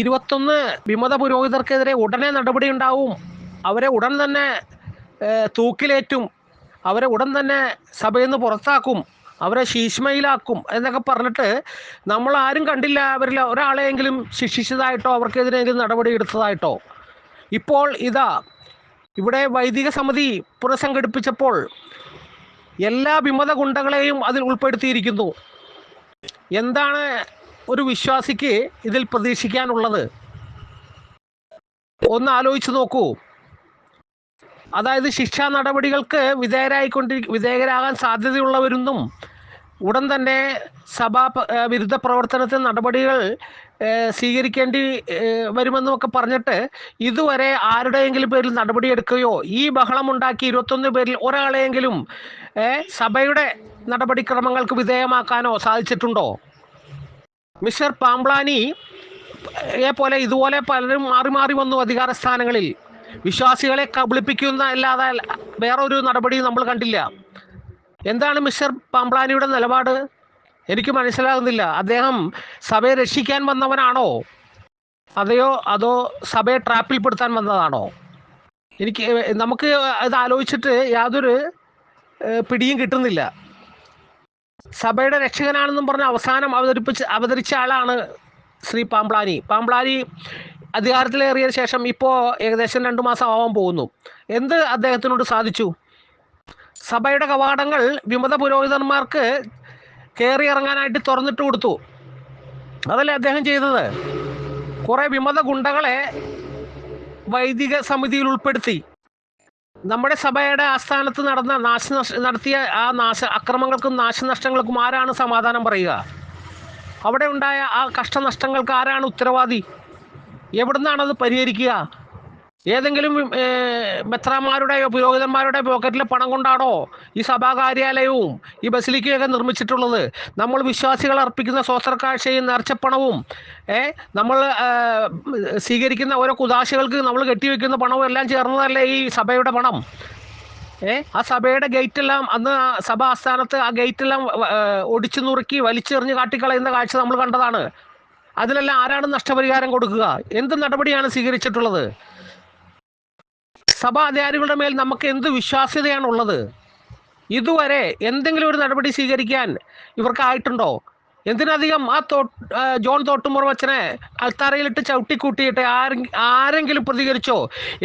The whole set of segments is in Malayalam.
ഇരുപത്തൊന്ന് വിമത പുരോഹിതർക്കെതിരെ ഉടനെ നടപടി ഉണ്ടാവും. അവരെ ഉടൻ തന്നെ തൂക്കിലേറ്റും. അവരെ ഉടൻ തന്നെ സഭയിൽ നിന്ന് പുറത്താക്കും. അവരെ ശീഷ്മയിലാക്കും എന്നൊക്കെ പറഞ്ഞിട്ട് നമ്മൾ ആരും കണ്ടില്ല അവരിൽ ഒരാളെയെങ്കിലും ശിക്ഷിച്ചതായിട്ടോ അവർക്കെതിരെയെങ്കിലും നടപടി എടുത്തതായിട്ടോ. ഇപ്പോൾ ഇതാ ഇവിടെ വൈദിക സമിതി പുനഃസംഘടിപ്പിച്ചപ്പോൾ എല്ലാ വിമത ഗുണ്ടകളെയും അതിൽ ഉൾപ്പെടുത്തിയിരിക്കുന്നു. എന്താണ് ഒരു വിശ്വാസിക്ക് ഇതിൽ പ്രതീക്ഷിക്കാനുള്ളത്. ഒന്ന് ആലോചിച്ച് നോക്കൂ. അതായത് ശിക്ഷാ നടപടികൾക്ക് വിധേയരായിക്കൊണ്ടി വിധേയരാകാൻ സാധ്യതയുള്ളവരൊന്നും ഉടൻ തന്നെ സഭാ വിരുദ്ധ പ്രവർത്തനത്തിന് നടപടികൾ സ്വീകരിക്കേണ്ടി ഏഹ് വരുമെന്നുമൊക്കെ പറഞ്ഞിട്ട് ഇതുവരെ ആരുടെയെങ്കിലും പേരിൽ നടപടിയെടുക്കുകയോ ഈ ബഹളമുണ്ടാക്കി ഇരുപത്തൊന്ന് പേരിൽ ഒരാളെയെങ്കിലും സഭയുടെ നടപടിക്രമങ്ങൾക്ക് വിധേയമാക്കാനോ സാധിച്ചിട്ടുണ്ടോ? മിസ്റ്റർ പാംബ്ലാനി പോലെ ഇതുപോലെ പലരും മാറി മാറി വന്നു അധികാര സ്ഥാനങ്ങളിൽ. വിശ്വാസികളെ കബളിപ്പിക്കുന്ന അല്ലാതെ വേറൊരു നടപടി നമ്മൾ കണ്ടില്ല. എന്താണ് മിസ്റ്റർ പാംപ്ലാനിയുടെ നിലപാട്? എനിക്ക് മനസ്സിലാകുന്നില്ല. അദ്ദേഹം സഭയെ രക്ഷിക്കാൻ വന്നവനാണോ? അതെയോ അതോ സഭയെ ട്രാപ്പിൽപ്പെടുത്താൻ വന്നതാണോ? എനിക്ക് നമുക്ക് ഇത് ആലോചിച്ചിട്ട് യാതൊരു പിടിയും കിട്ടുന്നില്ല. സഭയുടെ രക്ഷകനാണെന്നും പറഞ്ഞ് അവസാനം അവതരിപ്പിച്ച് അവതരിച്ച ആളാണ് ശ്രീ പാംപ്ലാനി പാംപ്ലാനി അധികാരത്തിലേറിയ ശേഷം ഇപ്പോൾ ഏകദേശം രണ്ട് മാസം ആവാൻ പോകുന്നു. എന്ത് അദ്ദേഹത്തിനോട് സാധിച്ചു? സഭയുടെ കവാടങ്ങൾ വിമത പുരോഹിതന്മാർക്ക് കയറി ഇറങ്ങാനായിട്ട് തുറന്നിട്ട് കൊടുത്തു. അതല്ലേ അദ്ദേഹം ചെയ്തത്? കുറേ വിമത ഗുണ്ടകളെ വൈദിക സമിതിയിൽ ഉൾപ്പെടുത്തി. നമ്മുടെ സഭയുടെ ആസ്ഥാനത്ത് നടന്ന നാശനഷ്ട നടത്തിയ ആ നാശ അക്രമങ്ങൾക്കും നാശനഷ്ടങ്ങൾക്കും ആരാണ് സമാധാനം പറയുക? അവിടെ ഉണ്ടായ ആ കഷ്ടനഷ്ടങ്ങൾക്ക് ആരാണ് ഉത്തരവാദി? എവിടുന്നാണത് പരിഹരിക്കുക? ഏതെങ്കിലും മെത്രാമാരുടെയോ പുരോഹിതന്മാരുടെ പോക്കറ്റിലെ പണം കൊണ്ടാണോ ഈ സഭാ കാര്യാലയവും ഈ ബസിലിക്കയൊക്കെ നിർമ്മിച്ചിട്ടുള്ളത്? നമ്മൾ വിശ്വാസികൾ അർപ്പിക്കുന്ന സ്വസ്ത്രക്കാഴ്ചയും നേർച്ചപ്പണവും ഏ നമ്മൾ സ്വീകരിക്കുന്ന ഓരോ കുതാശകൾക്ക് നമ്മൾ കെട്ടിവെക്കുന്ന പണവും എല്ലാം ചേർന്നതല്ലേ ഈ സഭയുടെ പണം? ഏ ആ സഭയുടെ ഗേറ്റെല്ലാം അന്ന് സഭ ആസ്ഥാനത്ത് ആ ഗേറ്റെല്ലാം ഒടിച്ചു നുറുക്കി വലിച്ചെറിഞ്ഞ് കാട്ടിക്കളയുന്ന കാഴ്ച നമ്മൾ കണ്ടതാണ്. അതിലെല്ലാം ആരാണ് നഷ്ടപരിഹാരം കൊടുക്കുക? എന്ത് നടപടിയാണ് സ്വീകരിച്ചിട്ടുള്ളത്? സഭാ അധികാരികളുടെ മേൽ നമുക്ക് എന്ത് വിശ്വാസ്യതയാണുള്ളത് ഇതുവരെ എന്തെങ്കിലും ഒരു നടപടി സ്വീകരിക്കാൻ ഇവർക്കായിട്ടുണ്ടോ? എന്തിനധികം ആ തോ ജോൺ ജോൺ തോട്ടുമുറവച്ചനെ അൽത്താറയിലിട്ട് ചവിട്ടിക്കൂട്ടിയിട്ട് ആരെ ആരെങ്കിലും പ്രതികരിച്ചോ?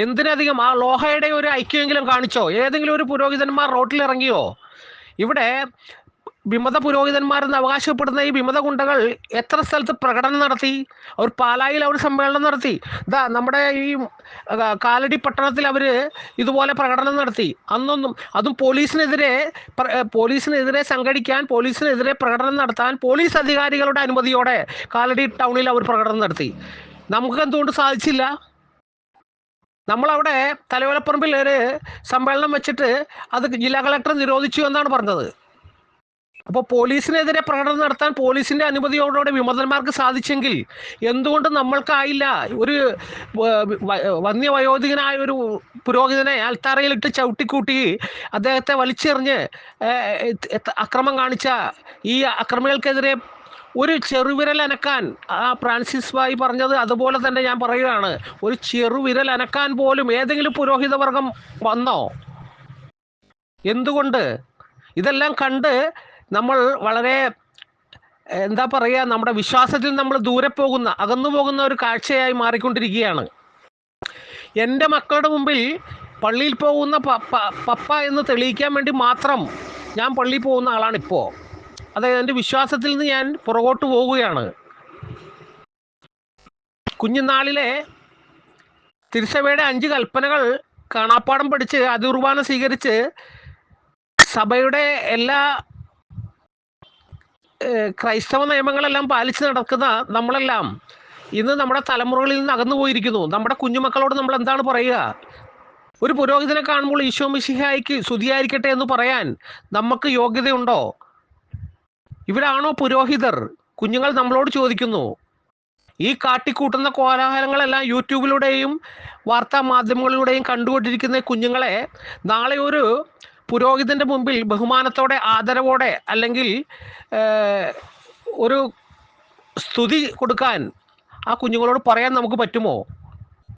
എന്തിനധികം ആ ലോഹയുടെ ഒരു ഐക്യമെങ്കിലും കാണിച്ചോ? ഏതെങ്കിലും ഒരു പുരോഹിതന്മാർ റോട്ടിലിറങ്ങിയോ? ഇവിടെ വിമത പുരോഹിതന്മാരെന്ന് അവകാശപ്പെടുന്ന ഈ വിമത ഗുണ്ടകൾ എത്ര സ്ഥലത്ത് പ്രകടനം നടത്തി? അവർ പാലായിൽ അവർ സമ്മേളനം നടത്തി. ഇതാ നമ്മുടെ ഈ കാലടി പട്ടണത്തിൽ അവർ ഇതുപോലെ പ്രകടനം നടത്തി. അന്നൊന്നും അതും പോലീസിനെതിരെ പോലീസിനെതിരെ സംഘടിക്കാൻ പോലീസിനെതിരെ പ്രകടനം നടത്താൻ പോലീസ് അധികാരികളുടെ അനുമതിയോടെ കാലടി ടൗണിൽ അവർ പ്രകടനം നടത്തി. നമുക്ക് എന്തുകൊണ്ട് സാധിച്ചില്ല? നമ്മളവിടെ തലവലപ്പറമ്പിൽ ഒരു സമ്മേളനം വെച്ചിട്ട് അത് ജില്ലാ കളക്ടർ നിരോധിച്ചു എന്നാണ് പറഞ്ഞത്. അപ്പോൾ പോലീസിനെതിരെ പ്രകടനം നടത്താൻ പോലീസിന്റെ അനുമതിയോടുകൂടെ വിമതന്മാർക്ക് സാധിച്ചെങ്കിൽ എന്തുകൊണ്ട് നമ്മൾക്കായില്ല? ഒരു വന്യവയോധികനായ ഒരു പുരോഹിതനെ അൽത്താറയിലിട്ട് ചവിട്ടിക്കൂട്ടി അദ്ദേഹത്തെ വലിച്ചെറിഞ്ഞ് അക്രമം കാണിച്ച ഈ അക്രമികൾക്കെതിരെ ഒരു ചെറുവിരൽ അനക്കാൻ ആ ഫ്രാൻസിസ് ബായി പറഞ്ഞത് അതുപോലെ തന്നെ ഞാൻ പറയുകയാണ്. ഒരു ചെറുവിരൽ അനക്കാൻ പോലും ഏതെങ്കിലും പുരോഹിതവർഗം വന്നോ? എന്തുകൊണ്ട്? ഇതെല്ലാം കണ്ട് നമ്മൾ വളരെ എന്താ പറയുക നമ്മുടെ വിശ്വാസത്തിൽ നമ്മൾ ദൂരെ പോകുന്ന അകന്നു പോകുന്ന ഒരു കാഴ്ചയായി മാറിക്കൊണ്ടിരിക്കുകയാണ്. എന്റെ മക്കളുടെ മുമ്പിൽ പള്ളിയിൽ പോകുന്ന പപ്പ എന്ന് തെളിയിക്കാൻ വേണ്ടി മാത്രം ഞാൻ പള്ളിയിൽ പോകുന്ന ആളാണിപ്പോൾ അതായത് എന്റെ വിശ്വാസത്തിൽ നിന്ന് ഞാൻ പുറകോട്ട് പോവുകയാണ്. കുഞ്ഞുനാളിലെ തിരുസഭയുടെ അഞ്ച് കൽപ്പനകൾ കാണാപ്പാടം പഠിച്ച് അതിർവാന സ്വീകരിച്ച് സഭയുടെ എല്ലാ ക്രൈസ്തവ നിയമങ്ങളെല്ലാം പാലിച്ച് നടക്കുന്ന നമ്മളെല്ലാം ഇന്ന് നമ്മുടെ തലമുറകളിൽ നിന്ന് അകന്നു പോയിരിക്കുന്നു. നമ്മുടെ കുഞ്ഞുമക്കളോട് നമ്മൾ എന്താണ് പറയുക? ഒരു പുരോഹിതനെ കാണുമ്പോൾ ഈശോ മിശിഹായിക്ക് സ്തുതിയായിരിക്കട്ടെ എന്ന് പറയാൻ നമുക്ക് യോഗ്യതയുണ്ടോ? ഇവരാണോ പുരോഹിതർ? കുഞ്ഞുങ്ങൾ നമ്മളോട് ചോദിക്കുന്നു. ഈ കാട്ടിക്കൂട്ടുന്ന കോലാഹലങ്ങളെല്ലാം യൂട്യൂബിലൂടെയും വാർത്താ മാധ്യമങ്ങളിലൂടെയും കണ്ടുകൊണ്ടിരിക്കുന്ന കുഞ്ഞുങ്ങളെ നാളെ ഒരു പുരോഹിതന്റെ മുമ്പിൽ ബഹുമാനത്തോടെ ആദരവോടെ അല്ലെങ്കിൽ ഒരു സ്തുതി കൊടുക്കാൻ ആ കുഞ്ഞുങ്ങളോട് പറയാൻ നമുക്ക് പറ്റുമോ?